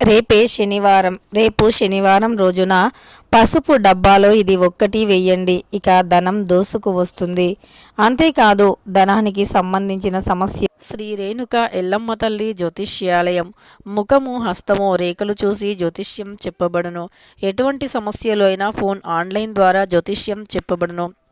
రేపే శనివారం రేపు శనివారం రోజున పసుపు డబ్బాలో ఇది ఒక్కటి వెయ్యండి ఇక ధనం దోసుకు వస్తుంది. అంతేకాదు ధనానికి సంబంధించిన సమస్య శ్రీ రేణుక ఎల్లమ్మ తల్లి జ్యోతిష్యాలయం. ముఖము హస్తము రేఖలు చూసి జ్యోతిష్యం చెప్పబడును. ఎటువంటి సమస్యలు అయినా ఫోన్ ఆన్లైన్ ద్వారా జ్యోతిష్యం చెప్పబడును.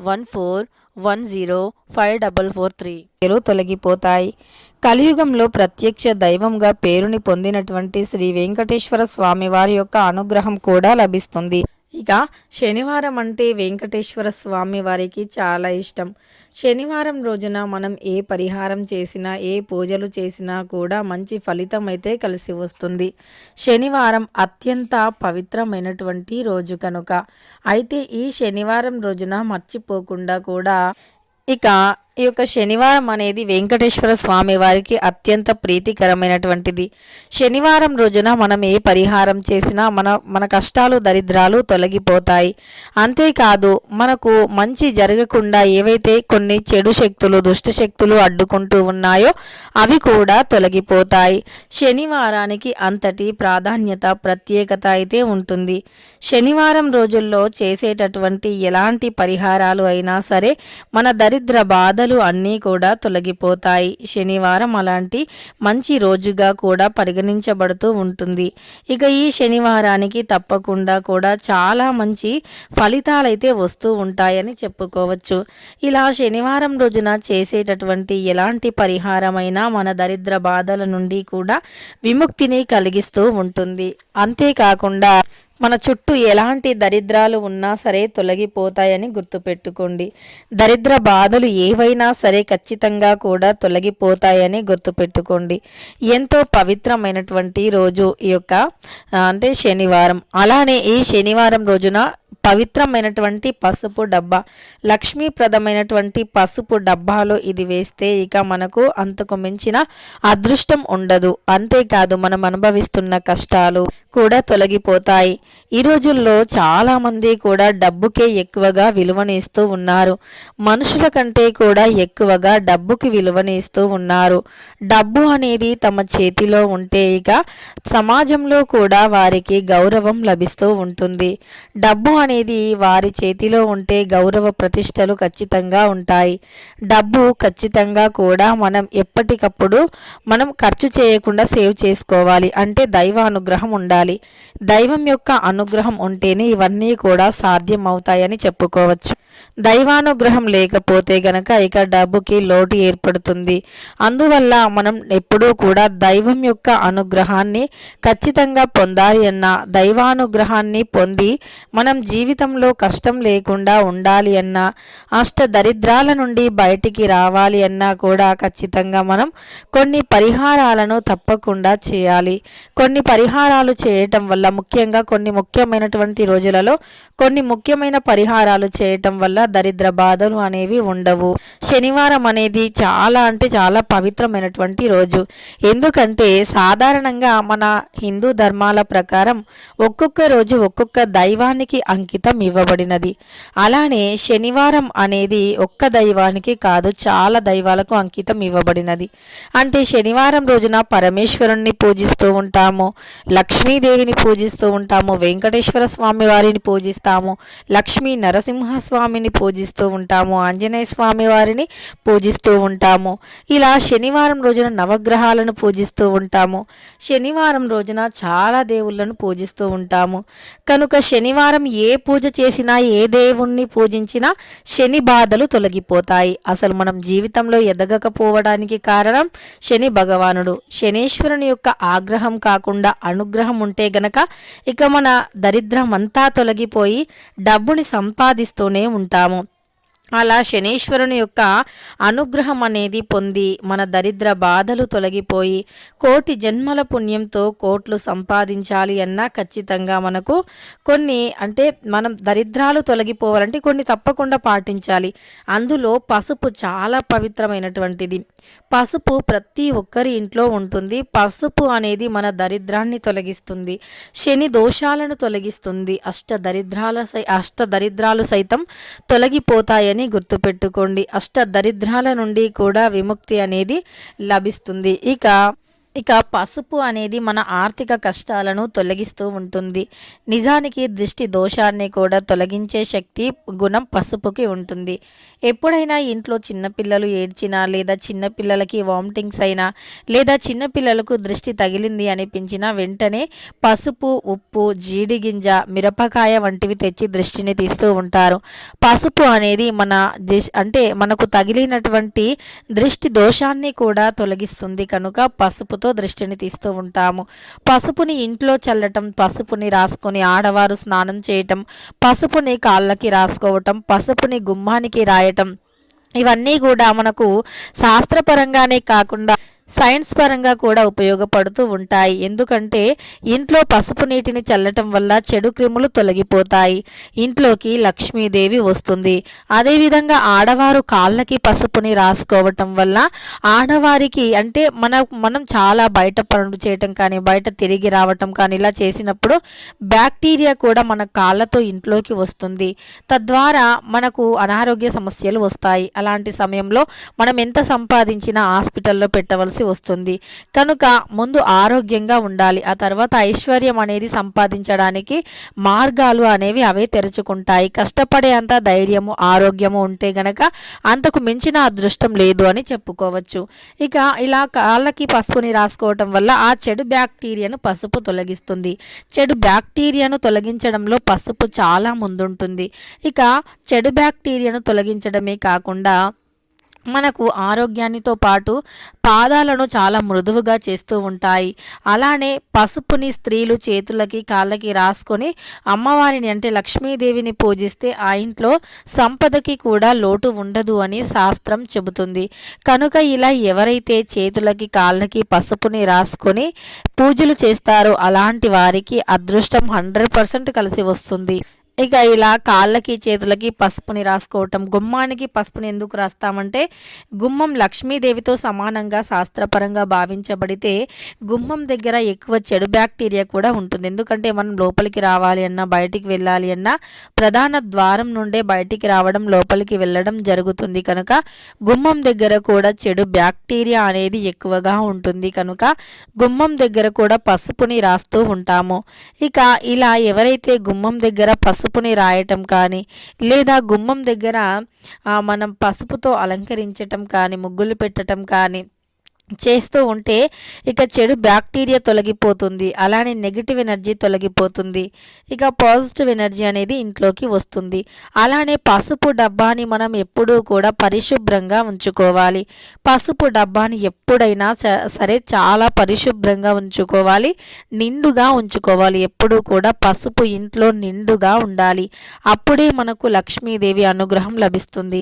one four one zero five double four three తొలగిపోతాయి. కలియుగంలో ప్రత్యక్ష దైవంగా పేరుని పొందినటువంటి శ్రీ వెంకటేశ్వర స్వామి వారి యొక్క అనుగ్రహం కూడా లభిస్తుంది. ఇక శనివారం అంటే వెంకటేశ్వర స్వామి వారికి చాలా ఇష్టం. శనివారం రోజున మనం ఏ పరిహారం చేసినా ఏ పూజలు చేసినా కూడా మంచి ఫలితం అయితే కలిసి వస్తుంది. శనివారం అత్యంత పవిత్రమైనటువంటి రోజు కనుక. అయితే ఈ శనివారం రోజున మర్చిపోకుండా కూడా ఇక ఈ యొక్క శనివారం అనేది వెంకటేశ్వర స్వామి వారికి అత్యంత ప్రీతికరమైనటువంటిది. శనివారం రోజున మనం ఏ పరిహారం చేసినా మన మన కష్టాలు దరిద్రాలు తొలగిపోతాయి. అంతేకాదు మనకు మంచి జరగకుండా ఏవైతే కొన్ని చెడు శక్తులు దుష్ట శక్తులు అడ్డుకుంటూ ఉన్నాయో అవి కూడా తొలగిపోతాయి. శనివారానికి అంతటి ప్రాధాన్యత ప్రత్యేకత అయితే ఉంటుంది. శనివారం రోజుల్లో చేసేటటువంటి ఎలాంటి పరిహారాలు అయినా సరే మన దరిద్ర బాధలు అన్నీ కూడా తొలగిపోతాయి. శనివారం అలాంటి మంచి రోజుగా కూడా పరిగణించబడుతూ ఉంటుంది. ఇక ఈ శనివారానికి తప్పకుండా కూడా చాలా మంచి ఫలితాలైతే వస్తూ ఉంటాయని చెప్పుకోవచ్చు. ఇలా శనివారం రోజున చేసేటటువంటి ఎలాంటి పరిహారమైనా మన దరిద్ర బాధల నుండి కూడా విముక్తిని కలిగిస్తూ ఉంటుంది. అంతేకాకుండా మన చుట్టూ ఎలాంటి దరిద్రాలు ఉన్నా సరే తొలగిపోతాయని గుర్తుపెట్టుకోండి. దరిద్ర బాధలు ఏవైనా సరే ఖచ్చితంగా కూడా తొలగిపోతాయని గుర్తుపెట్టుకోండి. ఎంతో పవిత్రమైనటువంటి రోజు ఈ యొక్క అంటే శనివారం. అలానే ఈ శనివారం రోజున పవిత్రమైనటువంటి పసుపు డబ్బా. లక్ష్మీప్రదమైనటువంటి పసుపు డబ్బాలో ఇది వేస్తే ఇక మనకు అంతకు మించిన అదృష్టం ఉండదు. అంతేకాదు మనం అనుభవిస్తున్న కష్టాలు కూడా తొలగిపోతాయి. ఈ రోజుల్లో చాలామంది కూడా డబ్బుకే ఎక్కువగా విలువనిస్తూ ఉన్నారు. మనుషుల కంటే కూడా ఎక్కువగా డబ్బుకి విలువనిస్తూ ఉన్నారు. డబ్బు అనేది తమ చేతిలో ఉంటే ఇక సమాజంలో కూడా వారికి గౌరవం లభిస్తూ ఉంటుంది. డబ్బు అనేది వారి చేతిలో ఉంటే గౌరవ ప్రతిష్టలు ఖచ్చితంగా ఉంటాయి. డబ్బు ఖచ్చితంగా కూడా మనం ఎప్పటికప్పుడు మనం ఖర్చు చేయకుండా సేవ్ చేసుకోవాలి. అంటే దైవానుగ్రహం ఉండాలి. దైవం యొక్క అనుగ్రహం ఉంటేనే ఇవన్నీ కూడా సాధ్యం అవుతాయని చెప్పుకోవచ్చు. దైవానుగ్రహం లేకపోతే గనక ఇక డబ్బుకి లోటు ఏర్పడుతుంది. అందువల్ల మనం ఎప్పుడూ కూడా దైవం యొక్క అనుగ్రహాన్ని ఖచ్చితంగా పొందాలి అన్న దైవానుగ్రహాన్ని పొంది మనం జీవితంలో కష్టం లేకుండా ఉండాలి అన్నా అష్ట దరిద్రాల నుండి బయటికి రావాలి అన్నా కూడా ఖచ్చితంగా మనం కొన్ని పరిహారాలను తప్పకుండా చేయాలి. కొన్ని పరిహారాలు చేయటం వల్ల ముఖ్యంగా కొన్ని ముఖ్యమైనటువంటి రోజులలో కొన్ని ముఖ్యమైన పరిహారాలు చేయటం వల్ల దరిద్ర బాధలు అనేవి ఉండవు. శనివారం అనేది చాలా అంటే చాలా పవిత్రమైనటువంటి రోజు. ఎందుకంటే సాధారణంగా మన హిందూ ధర్మాల ప్రకారం ఒక్కొక్క రోజు ఒక్కొక్క దైవానికి అంకితం అంకితం ఇవ్వబడినది. అలానే శనివారం అనేది ఒక్క దైవానికి కాదు చాలా దైవాలకు అంకితం ఇవ్వబడినది. అంటే శనివారం రోజున పరమేశ్వరుణ్ణి పూజిస్తూ ఉంటాము లక్ష్మీదేవిని పూజిస్తూ ఉంటాము వెంకటేశ్వర స్వామి వారిని పూజిస్తాము లక్ష్మీ నరసింహస్వామిని పూజిస్తూ ఉంటాము ఆంజనేయ స్వామి వారిని పూజిస్తూ ఉంటాము. ఇలా శనివారం రోజున నవగ్రహాలను పూజిస్తూ ఉంటాము. శనివారం రోజున చాలా దేవుళ్ళను పూజిస్తూ ఉంటాము. కనుక శనివారం ఏ పూజ చేసినా ఏ దేవుణ్ణి పూజించినా శని బాధలు తొలగిపోతాయి. అసలు మనం జీవితంలో ఎదగకపోవడానికి కారణం శని భగవానుడు. శనీశ్వరుని యొక్క ఆగ్రహం కాకుండా అనుగ్రహం ఉంటే గనక ఇక మన దరిద్రం అంతా తొలగిపోయి డబ్బుని సంపాదిస్తూనే ఉంటాము. అలా శనీశ్వరుని యొక్క అనుగ్రహం అనేది పొంది మన దరిద్ర బాధలు తొలగిపోయి కోటి జన్మల పుణ్యంతో కోట్లు సంపాదించాలి అన్నా ఖచ్చితంగా మనకు కొన్ని అంటే మనం దరిద్రాలు తొలగిపోవాలంటే కొన్ని తప్పకుండా పాటించాలి. అందులో పసుపు చాలా పవిత్రమైనటువంటిది. పసుపు ప్రతి ఒక్కరి ఇంట్లో ఉంటుంది. పసుపు అనేది మన దరిద్రాన్ని తొలగిస్తుంది. శని దోషాలను తొలగిస్తుంది. అష్ట దరిద్రాల సై అష్ట దరిద్రాలు సైతం తొలగిపోతాయని గుర్తుపెట్టుకోండి. అష్ట దరిద్రాల నుండి కూడా విముక్తి అనేది లభిస్తుంది. ఇక ఇక పసుపు అనేది మన ఆర్థిక కష్టాలను తొలగిస్తూ ఉంటుంది. నిజానికి దృష్టి దోషాన్ని కూడా తొలగించే శక్తి గుణం పసుపుకి ఉంటుంది. ఎప్పుడైనా ఇంట్లో చిన్నపిల్లలు ఏడ్చినా లేదా చిన్నపిల్లలకి వామిటింగ్స్ అయినా లేదా చిన్నపిల్లలకు దృష్టి తగిలింది అనిపించినా వెంటనే పసుపు ఉప్పు జీడిగింజ మిరపకాయ వంటివి తెచ్చి దృష్టిని తీస్తూ ఉంటారు. పసుపు అనేది మన అంటే మనకు తగిలినటువంటి దృష్టి దోషాన్ని కూడా తొలగిస్తుంది. కనుక పసుపు పసుపుతో దృష్టిని తీస్తూ ఉంటాము. పసుపుని ఇంట్లో చల్లటం పసుపుని రాసుకొని ఆడవారు స్నానం చేయటం పసుపుని కాళ్ళకి రాసుకోవటం పసుపుని గుమ్మానికి రాయటం ఇవన్నీ కూడా మనకు శాస్త్రపరంగానే కాకుండా సైన్స్ పరంగా కూడా ఉపయోగపడుతూ ఉంటాయి. ఎందుకంటే ఇంట్లో పసుపు నీటిని చల్లటం వల్ల చెడు క్రిములు తొలగిపోతాయి. ఇంట్లోకి లక్ష్మీదేవి వస్తుంది. అదేవిధంగా ఆడవారు కాళ్ళకి పసుపుని రాసుకోవటం వల్ల ఆడవారికి అంటే మన మనం చాలా బయట పనులు చేయటం కానీ బయట తిరిగి రావటం కానీ ఇలా చేసినప్పుడు బ్యాక్టీరియా కూడా మన కాళ్ళతో ఇంట్లోకి వస్తుంది. తద్వారా మనకు అనారోగ్య సమస్యలు వస్తాయి. అలాంటి సమయంలో మనం ఎంత సంపాదించినా హాస్పిటల్లో పెట్టవలసి వస్తుంది. కనుక ముందు ఆరోగ్యంగా ఉండాలి. ఆ తర్వాత ఐశ్వర్యం అనేది సంపాదించడానికి మార్గాలు అనేవి అవే తెరుచుకుంటాయి. కష్టపడే అంత ధైర్యము ఆరోగ్యము ఉంటే గనక అంతకు మించిన అదృష్టం లేదు అని చెప్పుకోవచ్చు. ఇక ఇలా కాళ్ళకి పసుపుని రాసుకోవటం వల్ల ఆ చెడు బ్యాక్టీరియాను పసుపు తొలగిస్తుంది. చెడు బ్యాక్టీరియాను తొలగించడంలో పసుపు చాలా ముందుంటుంది. ఇక చెడు బ్యాక్టీరియాను తొలగించడమే కాకుండా మనకు ఆరోగ్యానితో పాటు పాదాలను చాలా మృదువుగా చేస్తూ ఉంటాయి. అలానే పసుపుని స్త్రీలు చేతులకి కాళ్ళకి రాసుకొని అమ్మవారిని అంటే లక్ష్మీదేవిని పూజిస్తే ఆ ఇంట్లో సంపదకి కూడా లోటు ఉండదు అని శాస్త్రం చెబుతుంది. కనుక ఇలా ఎవరైతే చేతులకి కాళ్ళకి పసుపుని రాసుకొని పూజలు చేస్తారో అలాంటి వారికి అదృష్టం హండ్రెడ్ పర్సెంట్ కలిసి వస్తుంది. ఇక ఇలా కాళ్ళకి చేతులకి పసుపుని రాసుకోవటం గుమ్మానికి పసుపుని ఎందుకు రాస్తామంటే గుమ్మం లక్ష్మీదేవితో సమానంగా శాస్త్రపరంగా భావించబడితే గుమ్మం దగ్గర ఎక్కువ చెడు బ్యాక్టీరియా కూడా ఉంటుంది. ఎందుకంటే మనం లోపలికి రావాలి అన్నా బయటికి వెళ్ళాలి అన్నా ప్రధాన ద్వారం నుండే బయటికి రావడం లోపలికి వెళ్ళడం జరుగుతుంది. కనుక గుమ్మం దగ్గర కూడా చెడు బ్యాక్టీరియా అనేది ఎక్కువగా ఉంటుంది. కనుక గుమ్మం దగ్గర కూడా పసుపుని రాస్తూ ఉంటాము. ఇక ఇలా ఎవరైతే గుమ్మం దగ్గర పసుపు పసుపుని రాయటం కానీ లేదా గుమ్మం దగ్గర మనం పసుపుతో అలంకరించటం కానీ ముగ్గులు పెట్టడం కానీ చేస్తూ ఉంటే ఇక చెడు బ్యాక్టీరియా తొలగిపోతుంది. అలానే నెగిటివ్ ఎనర్జీ తొలగిపోతుంది. ఇక పాజిటివ్ ఎనర్జీ అనేది ఇంట్లోకి వస్తుంది. అలానే పసుపు డబ్బాని మనం ఎప్పుడూ కూడా పరిశుభ్రంగా ఉంచుకోవాలి. పసుపు డబ్బాని ఎప్పుడైనా సరే చాలా పరిశుభ్రంగా ఉంచుకోవాలి. నిండుగా ఉంచుకోవాలి. ఎప్పుడూ కూడా పసుపు ఇంట్లో నిండుగా ఉండాలి. అప్పుడే మనకు లక్ష్మీదేవి అనుగ్రహం లభిస్తుంది.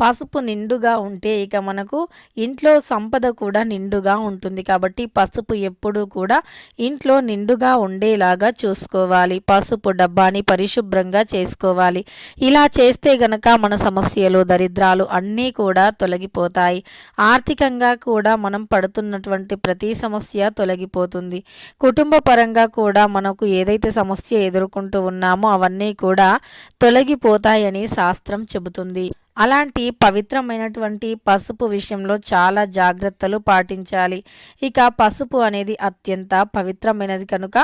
పసుపు నిండుగా ఉంటే ఇక మనకు ఇంట్లో సంపద కూడా నిండుగా ఉంటుంది. కాబట్టి పసుపు ఎప్పుడూ కూడా ఇంట్లో నిండుగా ఉండేలాగా చూసుకోవాలి. పసుపు డబ్బాని పరిశుభ్రంగా చేసుకోవాలి. ఇలా చేస్తే గనక మన సమస్యలు దరిద్రాలు అన్నీ కూడా తొలగిపోతాయి. ఆర్థికంగా కూడా మనం పడుతున్నటువంటి ప్రతి సమస్య తొలగిపోతుంది. కుటుంబ పరంగా కూడా మనకు ఏదైతే సమస్య ఎదుర్కొంటూ ఉన్నామో అవన్నీ కూడా తొలగిపోతాయని శాస్త్రం చెబుతుంది. అలాంటి పవిత్రమైనటువంటి పసుపు విషయంలో చాలా జాగ్రత్తలు పాటించాలి. ఇక పసుపు అనేది అత్యంత పవిత్రమైనది కనుక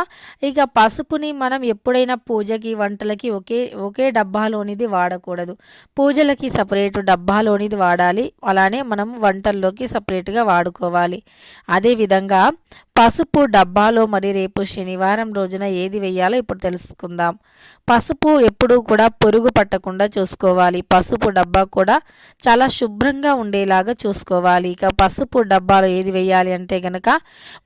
ఇక పసుపుని మనం ఎప్పుడైనా పూజకి వంటలకి ఒకే ఒకే డబ్బాలోనిది వాడకూడదు. పూజలకి సపరేట్ డబ్బాలోనిది వాడాలి. అలానే మనం వంటల్లోకి సపరేట్గా వాడుకోవాలి. అదేవిధంగా పసుపు డబ్బాలో మరి రేపు శనివారం రోజున ఏది వేయాలో ఇప్పుడు తెలుసుకుందాం. పసుపు ఎప్పుడూ కూడా పురుగు పట్టకుండా చూసుకోవాలి. పసుపు డబ్బా కూడా చాలా శుభ్రంగా ఉండేలాగా చూసుకోవాలి. ఇక పసుపు డబ్బాలో ఏది వేయాలి అంటే గనక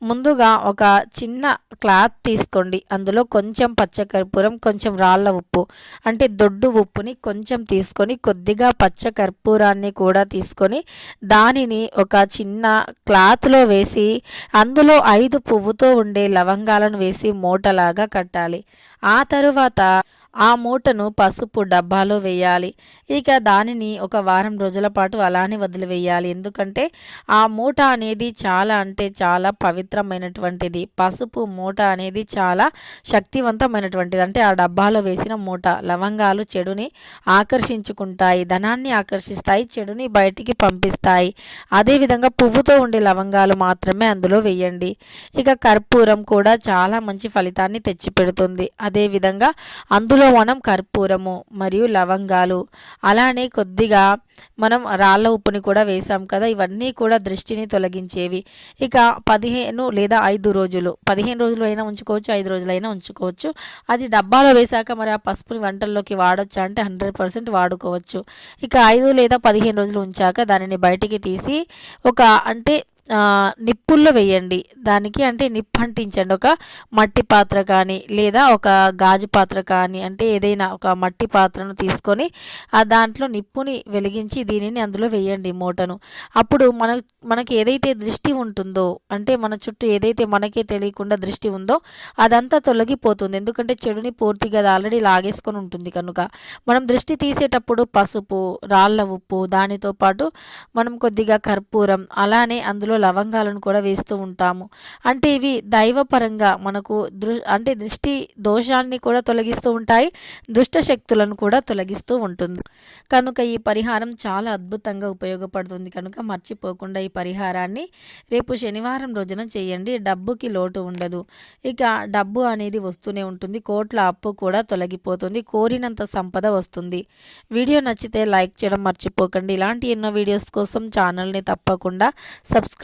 ముందుగా ఒక చిన్న క్లాత్ తీసుకోండి. అందులో కొంచెం పచ్చకర్పూరం కొంచెం రాళ్ళ ఉప్పు అంటే దొడ్డు ఉప్పుని కొంచెం తీసుకొని కొద్దిగా పచ్చకర్పూరాన్ని కూడా తీసుకొని దానిని ఒక చిన్న క్లాత్లో వేసి అందులో ఐదు పువ్వుతో ఉండే లవంగాలను వేసి మూటలాగా కట్టాలి. ఆ తరువాత ఆ మూటను పసుపు డబ్బాలో వేయాలి. ఇక దానిని ఒక వారం రోజుల పాటు అలానే వదిలివేయాలి. ఎందుకంటే ఆ మూట అనేది చాలా అంటే చాలా పవిత్రమైనటువంటిది. పసుపు మూట అనేది చాలా శక్తివంతమైనటువంటిది. అంటే ఆ డబ్బాలో వేసిన మూట లవంగాలు చెడుని ఆకర్షించుకుంటాయి. ధనాన్ని ఆకర్షిస్తాయి చెడుని బయటికి పంపిస్తాయి. అదేవిధంగా పువ్వుతో ఉండే లవంగాలు మాత్రమే అందులో వేయండి. ఇక కర్పూరం కూడా చాలా మంచి ఫలితాన్ని తెచ్చిపెడుతుంది. అదేవిధంగా అందులో ఇందులో మనం కర్పూరము మరియు లవంగాలు. అలానే కొద్దిగా మనం రాళ్ళ ఉప్పుని కూడా వేసాం కదా ఇవన్నీ కూడా దృష్టిని తొలగించేవి. ఇక పదిహేను లేదా ఐదు రోజులు. పదిహేను రోజులు అయినా ఉంచుకోవచ్చు ఐదు రోజులైనా ఉంచుకోవచ్చు. అది డబ్బాలో వేశాక మరి ఆ పసుపుని వంటల్లోకి వాడొచ్చా అంటే హండ్రెడ్ పర్సెంట్ వాడుకోవచ్చు. ఇక ఐదు లేదా పదిహేను రోజులు ఉంచాక దానిని బయటికి తీసి ఒక అంటే నిప్పుల్లో వేయండి. దానికి అంటే నిప్పు అంటించండి ఒక మట్టి పాత్ర కానీ లేదా ఒక గాజు పాత్ర కానీ అంటే ఏదైనా ఒక మట్టి పాత్రను తీసుకొని ఆ దాంట్లో నిప్పుని వెలిగించి దీనిని అందులో వేయండి మూటను. అప్పుడు మన మనకి ఏదైతే దృష్టి ఉంటుందో అంటే మన చుట్టూ ఏదైతే మనకే తెలియకుండా దృష్టి ఉందో అదంతా తొలగిపోతుంది. ఎందుకంటే చెడుని పూర్తిగా అది ఆల్రెడీ లాగేసుకొని ఉంటుంది కనుక. మనం దృష్టి తీసేటప్పుడు పసుపు రాళ్ళ ఉప్పు దానితో పాటు మనం కొద్దిగా కర్పూరం అలానే అందులో అందులో లవంగాలను కూడా వేస్తూ ఉంటాము. అంటే ఇవి దైవపరంగా మనకు దృ అంటే దృష్టి దోషాన్ని కూడా తొలగిస్తూ ఉంటాయి దుష్ట శక్తులను కూడా తొలగిస్తూ ఉంటుంది. కనుక ఈ పరిహారం చాలా అద్భుతంగా ఉపయోగపడుతుంది. కనుక మర్చిపోకుండా ఈ పరిహారాన్ని రేపు శనివారం రోజున చేయండి. డబ్బుకి లోటు ఉండదు. ఇక డబ్బు అనేది వస్తూనే ఉంటుంది. కోట్ల అప్పు కూడా తొలగిపోతుంది. కోరినంత సంపద వస్తుంది. వీడియో నచ్చితే లైక్ చేయడం మర్చిపోకండి. ఇలాంటి ఎన్నో వీడియోస్ కోసం ఛానల్ని తప్పకుండా సబ్స్క్రైబ్